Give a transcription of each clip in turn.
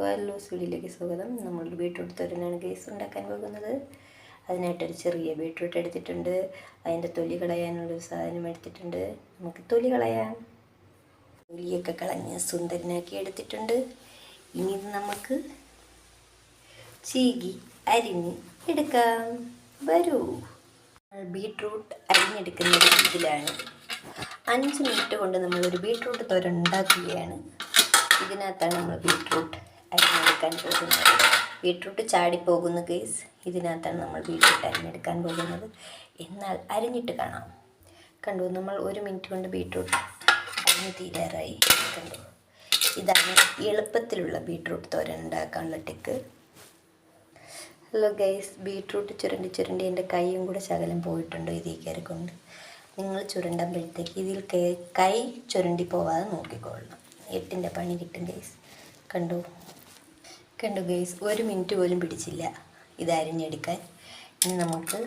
എല്ലാവർക്കും ലൂസ് വീഡിയോയിലേക്ക് സ്വാഗതം. നമ്മൾ ബീട്രൂട്ട് തോരനാണ് ഗേസ് ഉണ്ടാക്കാൻ പോകുന്നത്. അതിനായിട്ടൊരു ചെറിയ ബീട്രൂട്ട് എടുത്തിട്ടുണ്ട്. അതിന്റെ തൊലി കളയാനുള്ളൊരു സാധനം എടുത്തിട്ടുണ്ട്. നമുക്ക് തൊലി കളയാം. തൊലിയൊക്കെ കളഞ്ഞ് സുന്ദരനാക്കി എടുത്തിട്ടുണ്ട്. ഇനി നമുക്ക് ചീകി അരിഞ്ഞ് എടുക്കാം. വരൂ. ബീട്രൂട്ട് അരിഞ്ഞെടുക്കുന്നത് ഇതിലാണ്. അഞ്ച് മിനിറ്റ് കൊണ്ട് നമ്മളൊരു ബീട്രൂട്ട് തോരൻ ഉണ്ടാക്കുകയാണ്. ഇതിനകത്താണ് നമ്മൾ ബീട്രൂട്ട് അരിഞ്ഞെടുക്കാൻ പോകുന്നത്. ബീട്രൂട്ട് ചാടിപ്പോകുന്ന കേസ് ഇതിനകത്താണ് നമ്മൾ ബീട്രൂട്ട് അരിഞ്ഞെടുക്കാൻ പോകുന്നത്. എന്നാൽ അരിഞ്ഞിട്ട് കാണാം. കണ്ടു നമ്മൾ ഒരു മിനിറ്റ് കൊണ്ട് ബീട്രൂട്ട് അരിഞ്ഞ് തീരാറായി. കണ്ടു? ഇതാണ് എളുപ്പത്തിലുള്ള ബീട്രൂട്ട് തോരൻ ഉണ്ടാക്കാനുള്ള ടെക്ക് ഹലോ ഗൈസ് ബീട്രൂട്ട് ചുരണ്ടി ചുരണ്ടി എന്റെ കൈയും കൂടെ ശകലം പോയിട്ടുണ്ടോ? ഇതിൽ കയറിക്കൊണ്ട്. നിങ്ങൾ ചുരണ്ടുമ്പോഴത്തേക്ക് ഇതിൽ കൈ ചുരണ്ടി പോവാതെ നോക്കിക്കൊള്ളണം. എട്ടിന്റെ പണി കിട്ടും ഗൈസ് കണ്ടു? കണ്ടു ഗൈസ് ഒരു മിനിറ്റ് പോലും പിടിച്ചില്ല ഇതരിഞ്ഞെടുക്കാൻ ഇനി നമുക്ക്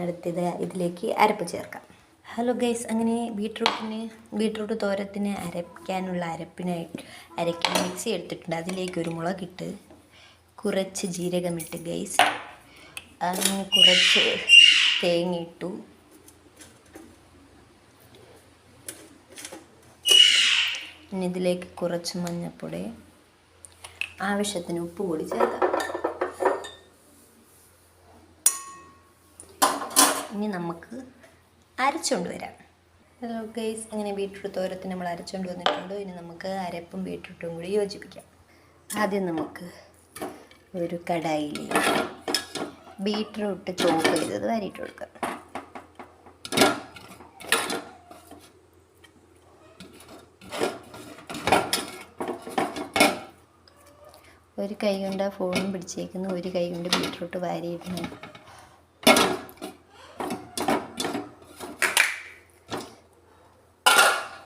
അടുത്തത് ഇതിലേക്ക് അരപ്പ് ചേർക്കാം. ഹലോ ഗൈസ് അങ്ങനെ ബീട്രൂട്ടിന് ബീട്രൂട്ട് തോരത്തിന് അരയ്ക്കാനുള്ള അരപ്പിനായി അരയ്ക്കാൻ മിക്സി എടുത്തിട്ടുണ്ട്. അതിലേക്ക് ഒരു മുളകിട്ട് കുറച്ച് ജീരകമിട്ട് ഗൈസ് അങ്ങനെ കുറച്ച് തേങ്ങ ഇട്ടു. ഇനി ഇതിലേക്ക് കുറച്ച് മഞ്ഞൾപ്പൊടി. ആവശ്യത്തിന് ഉപ്പ് കൂടി ചേർക്കാം. ഇനി നമുക്ക് അരച്ചുകൊണ്ട് വരാം. ഹലോ ഗൈസ് അങ്ങനെ ബീട്രൂട്ട് തോരത്തിന് നമ്മൾ അരച്ചുകൊണ്ട് വന്നിട്ടുണ്ട്. ഇനി നമുക്ക് അരപ്പും ബീട്രൂട്ടും കൂടി യോജിപ്പിക്കാം. ആദ്യം നമുക്ക് ഒരു കടായിൽ ബീട്രൂട്ട് ചോപ്പ് ചെയ്തത് വരിയിട്ട് കൊടുക്കാം. ഒരു കൈ കൊണ്ട് ആ ഫോണും പിടിച്ചേക്കുന്നു. ഒരു കൈ കൊണ്ട് ബീട്രൂട്ട് വാരിയിടുന്നു.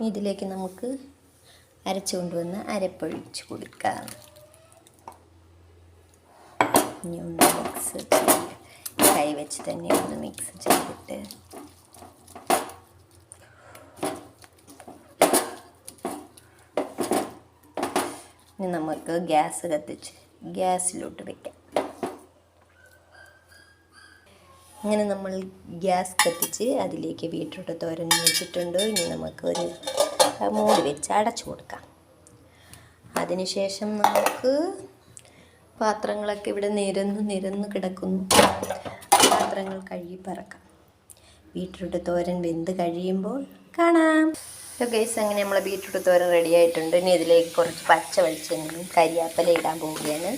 ഇതിലേക്ക് നമുക്ക് അരച്ചു കൊണ്ടുവന്ന് അരപ്പൊഴിച്ച് കൊടുക്കാം. ഇനി ഒന്ന് മിക്സ് കൈ വെച്ച് തന്നെ ഒന്ന് മിക്സ് ചെയ്തിട്ട് ഇനി നമുക്ക് ഗ്യാസ് കത്തിച്ച് ഗ്യാസിലോട്ട് വെക്കാം. ഇങ്ങനെ നമ്മൾ ഗ്യാസ് കത്തിച്ച് അതിലേക്ക് ബീട്രൂട്ട് തോരൻ വെച്ചിട്ടുണ്ട്. ഇനി നമുക്ക് ഒരു മൂടി വെച്ച് അടച്ചു കൊടുക്കാം. അതിനുശേഷം നമുക്ക് പാത്രങ്ങളൊക്കെ ഇവിടെ നിരന്ന് നിരന്ന് കിടക്കുന്നു. പാത്രങ്ങൾ കഴുകി പറക്കാം. ബീട്രൂട്ട് തോരൻ വെന്ത് കഴിയുമ്പോൾ കാണാം. ഗൈസ് അങ്ങനെ നമ്മളെ ബീറ്റ്റൂട്ട് തോരൻ റെഡി ആയിട്ടുണ്ട്. ഇനി ഇതിലേക്ക് കുറച്ച് പച്ച വെളിച്ചെണ്ണയും കരിയാപ്പല ഇടാൻ പോവുകയാണ്.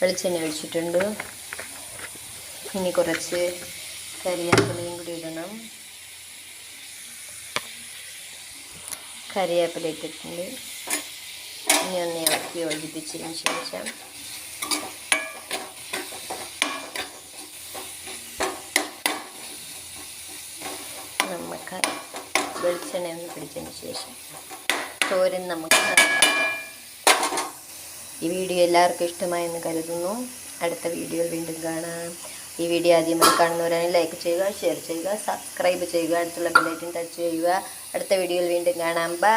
വെളിച്ചെണ്ണ ഒഴിച്ചിട്ടുണ്ട്. ഇനി കുറച്ച് കരിയാപ്പലയും കൂടി ഇടണം. കരിയാപ്പല ഇട്ടിട്ടുണ്ട്. ഇനി ഒന്ന് ഇളക്കി ഒഴിപ്പിച്ചതിന് ശേഷം നമുക്ക് വെളിച്ചെണ്ണ ഒന്ന് പിടിച്ചതിന് ശേഷം തോരൻ നമുക്ക് ഈ വീഡിയോ എല്ലാവർക്കും ഇഷ്ടമായെന്ന് കരുതുന്നു. അടുത്ത വീഡിയോയിൽ വീണ്ടും കാണാം. ഈ വീഡിയോ ആദ്യമായി കാണുന്നവരാണെങ്കിൽ ലൈക്ക് ചെയ്യുക ഷെയർ ചെയ്യുക സബ്സ്ക്രൈബ് ചെയ്യുക അടുത്തുള്ള ബെല്ലൈറ്റിൻ ടച്ച് ചെയ്യുക. അടുത്ത വീഡിയോയിൽ വീണ്ടും കാണാം. ബൈ